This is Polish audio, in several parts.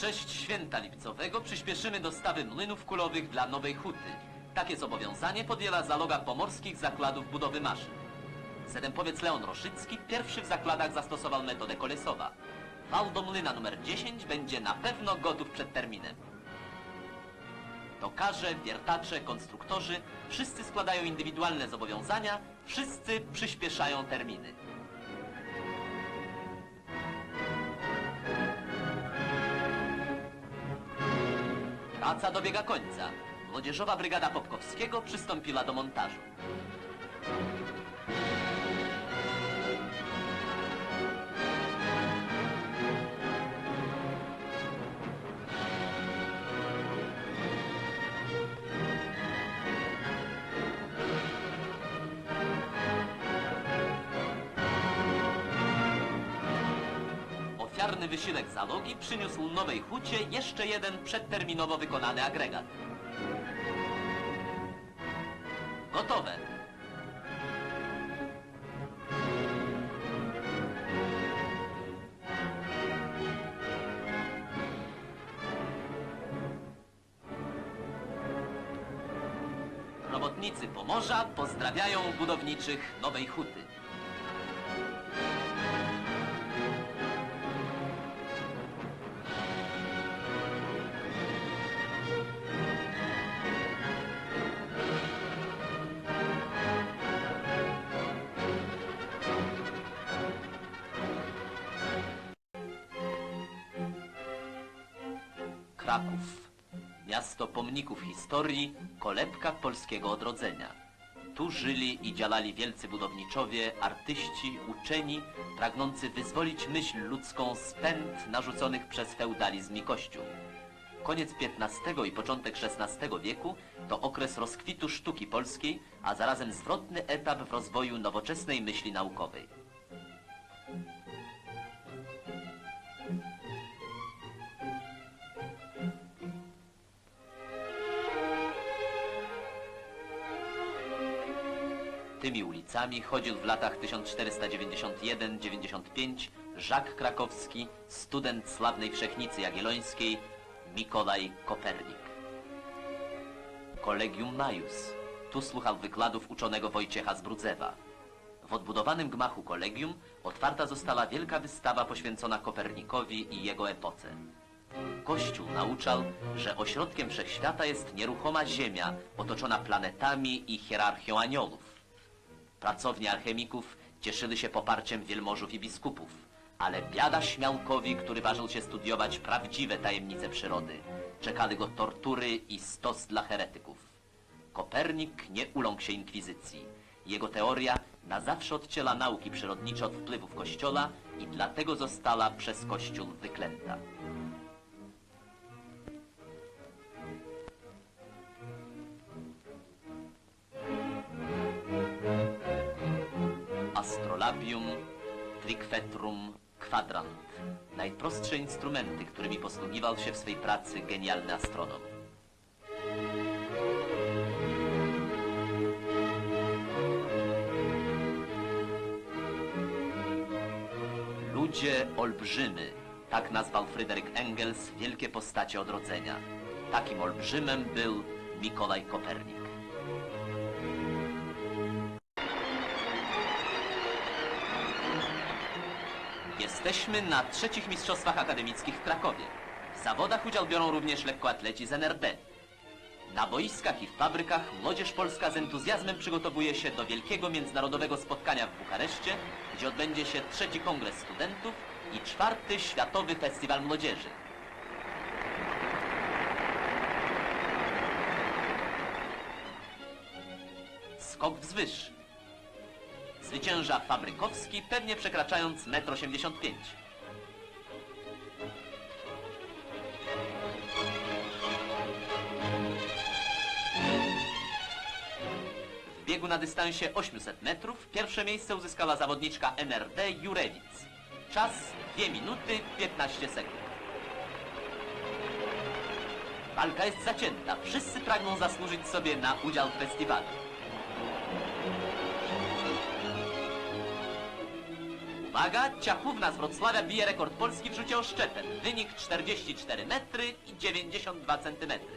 Cześć święta lipcowego przyspieszymy dostawy młynów kulowych dla Nowej Huty. Takie zobowiązanie podjęła załoga pomorskich zakładów budowy maszyn. Sedempowiec Leon Roszycki pierwszy w zakładach zastosował metodę kolesowa. Wał do młyna numer 10 będzie na pewno gotów przed terminem. Tokarze, wiertacze, konstruktorzy wszyscy składają indywidualne zobowiązania, wszyscy przyspieszają terminy. Praca dobiega końca. Młodzieżowa brygada Popkowskiego przystąpiła do montażu. Ofiarny wysiłek załogi przyniósł Nowej Hucie jeszcze jeden przedterminowo wykonany agregat. Gotowe. Robotnicy Pomorza pozdrawiają budowniczych Nowej Huty. Miasto pomników historii, kolebka polskiego odrodzenia. Tu żyli i działali wielcy budowniczowie, artyści, uczeni, pragnący wyzwolić myśl ludzką z pęd narzuconych przez feudalizm i kościół. Koniec XV i początek XVI wieku to okres rozkwitu sztuki polskiej, a zarazem zwrotny etap w rozwoju nowoczesnej myśli naukowej. Tymi ulicami chodził w latach 1491-95 Żak Krakowski, student sławnej Wszechnicy Jagiellońskiej Mikolaj Kopernik. Kolegium Majus. Tu słuchał wykładów uczonego Wojciecha Zbrudzewa. W odbudowanym gmachu kolegium otwarta została wielka wystawa poświęcona Kopernikowi i jego epoce. Kościół nauczał, że ośrodkiem wszechświata jest nieruchoma Ziemia, otoczona planetami i hierarchią aniołów. Pracownie alchemików cieszyły się poparciem wielmożów i biskupów, ale biada śmiałkowi, który ważył się studiować prawdziwe tajemnice przyrody. Czekali go tortury i stos dla heretyków. Kopernik nie uląkł się inkwizycji. Jego teoria na zawsze odcięła nauki przyrodnicze od wpływów Kościoła i dlatego została przez Kościół wyklęta. Astrolabium, triquetrum, kwadrant. Najprostsze instrumenty, którymi posługiwał się w swej pracy genialny astronom. Ludzie olbrzymy, tak nazwał Fryderyk Engels wielkie postacie odrodzenia. Takim olbrzymem był Mikołaj Kopernik. Jesteśmy na trzecich mistrzostwach akademickich w Krakowie. W zawodach udział biorą również lekkoatleci z NRD. Na boiskach i w fabrykach młodzież polska z entuzjazmem przygotowuje się do wielkiego międzynarodowego spotkania w Bukareszcie, gdzie odbędzie się trzeci kongres studentów i czwarty Światowy Festiwal Młodzieży. Skok wzwyż. Zwycięża Fabrykowski, pewnie przekraczając 1,85 m. W biegu na dystansie 800 metrów pierwsze miejsce uzyskała zawodniczka NRD Jurewic. Czas 2 minuty 15 sekund. Walka jest zacięta. Wszyscy pragną zasłużyć sobie na udział w festiwalu. Uwaga, Ciachówna z Wrocławia bije rekord Polski w rzucie oszczepem. Wynik 44 metry i 92 centymetry.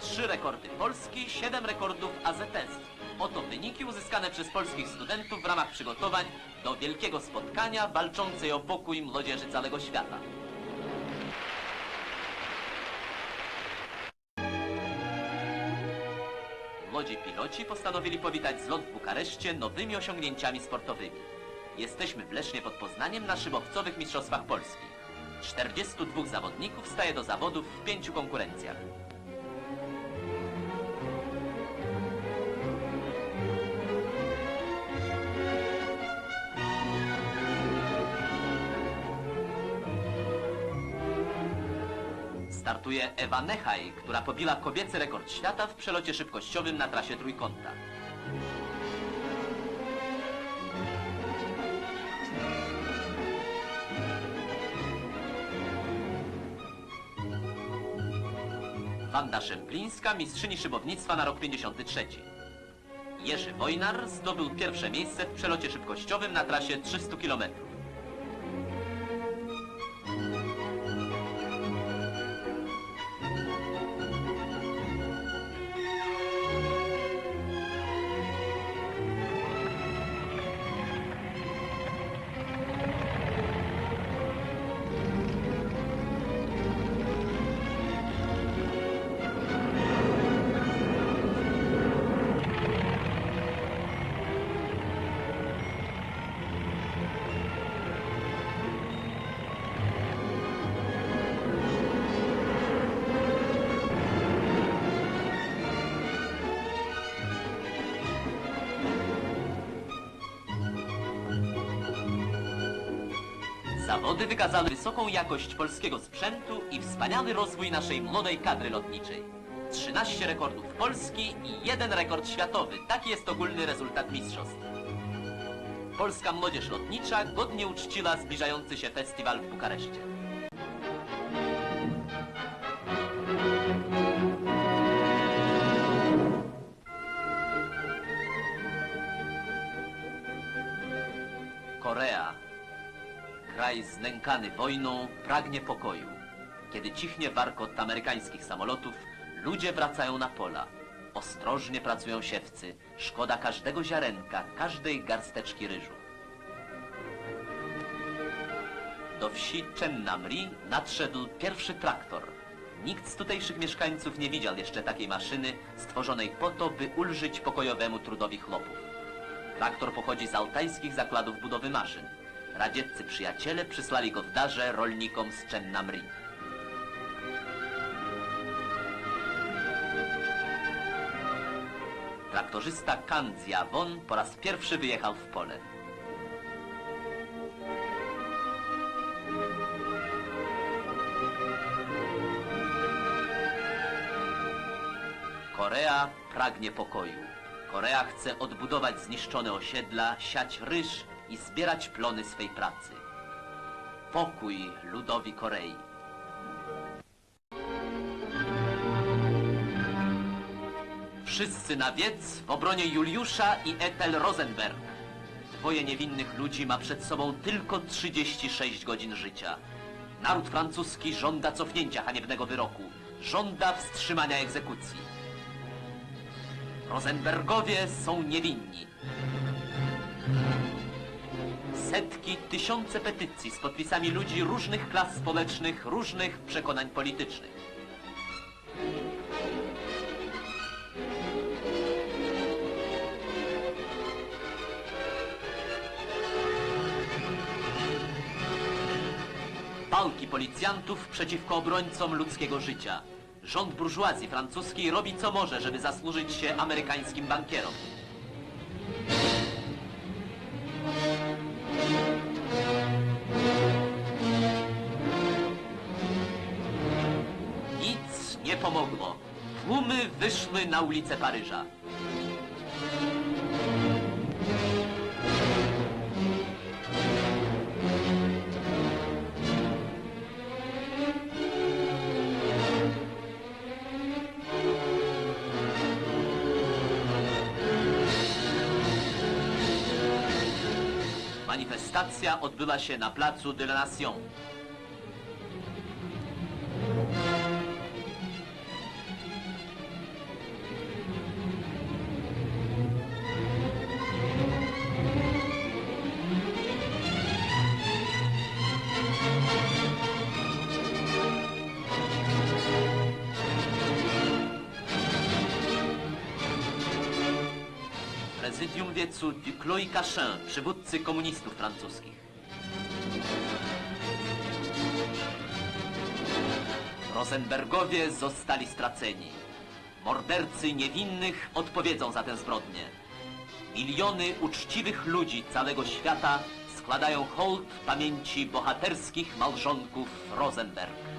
Trzy rekordy Polski, siedem rekordów AZS. Oto wyniki uzyskane przez polskich studentów w ramach przygotowań do wielkiego spotkania walczącej o pokój młodzieży całego świata. Młodzi piloci postanowili powitać zlot w Bukareszcie nowymi osiągnięciami sportowymi. Jesteśmy w Lesznie pod Poznaniem na szybowcowych mistrzostwach Polski. 42 zawodników staje do zawodów w pięciu konkurencjach. Startuje Ewa Nechaj, która pobiła kobiecy rekord świata w przelocie szybkościowym na trasie trójkąta. Wanda Szemplińska, mistrzyni szybownictwa na rok 53. Jerzy Wojnar zdobył pierwsze miejsce w przelocie szybkościowym na trasie 300 km. Zawody wykazały wysoką jakość polskiego sprzętu i wspaniały rozwój naszej młodej kadry lotniczej. 13 rekordów Polski i jeden rekord światowy. Taki jest ogólny rezultat mistrzostw. Polska młodzież lotnicza godnie uczciła zbliżający się festiwal w Bukareszcie. Korea. Kraj znękany wojną pragnie pokoju. Kiedy cichnie warkot amerykańskich samolotów, ludzie wracają na pola. Ostrożnie pracują siewcy. Szkoda każdego ziarenka, każdej garsteczki ryżu. Do wsi Chennamri nadszedł pierwszy traktor. Nikt z tutejszych mieszkańców nie widział jeszcze takiej maszyny stworzonej po to, by ulżyć pokojowemu trudowi chłopów. Traktor pochodzi z altajskich zakładów budowy maszyn. Radzieccy przyjaciele przysłali go w darze rolnikom z Chennamri. Traktorzysta Kandzia Won po raz pierwszy wyjechał w pole. Korea pragnie pokoju. Korea chce odbudować zniszczone osiedla, siać ryż i zbierać plony swej pracy. Pokój ludowi Korei. Wszyscy na wiec w obronie Juliusza i Ethel Rosenberg. Dwoje niewinnych ludzi ma przed sobą tylko 36 godzin życia. Naród francuski żąda cofnięcia haniebnego wyroku. Żąda wstrzymania egzekucji. Rosenbergowie są niewinni. Setki, tysiące petycji z podpisami ludzi różnych klas społecznych, różnych przekonań politycznych. Walki policjantów przeciwko obrońcom ludzkiego życia. Rząd burżuazji francuskiej robi co może, żeby zasłużyć się amerykańskim bankierom. pomogło. Tłumy wyszły na ulicę Paryża. Manifestacja odbyła się na placu de la Nation. Prezydium wiecu Duclos i Cachin, przywódcy komunistów francuskich. Rosenbergowie zostali straceni. Mordercy niewinnych odpowiedzą za tę zbrodnię. Miliony uczciwych ludzi całego świata składają hołd pamięci bohaterskich małżonków Rosenberg.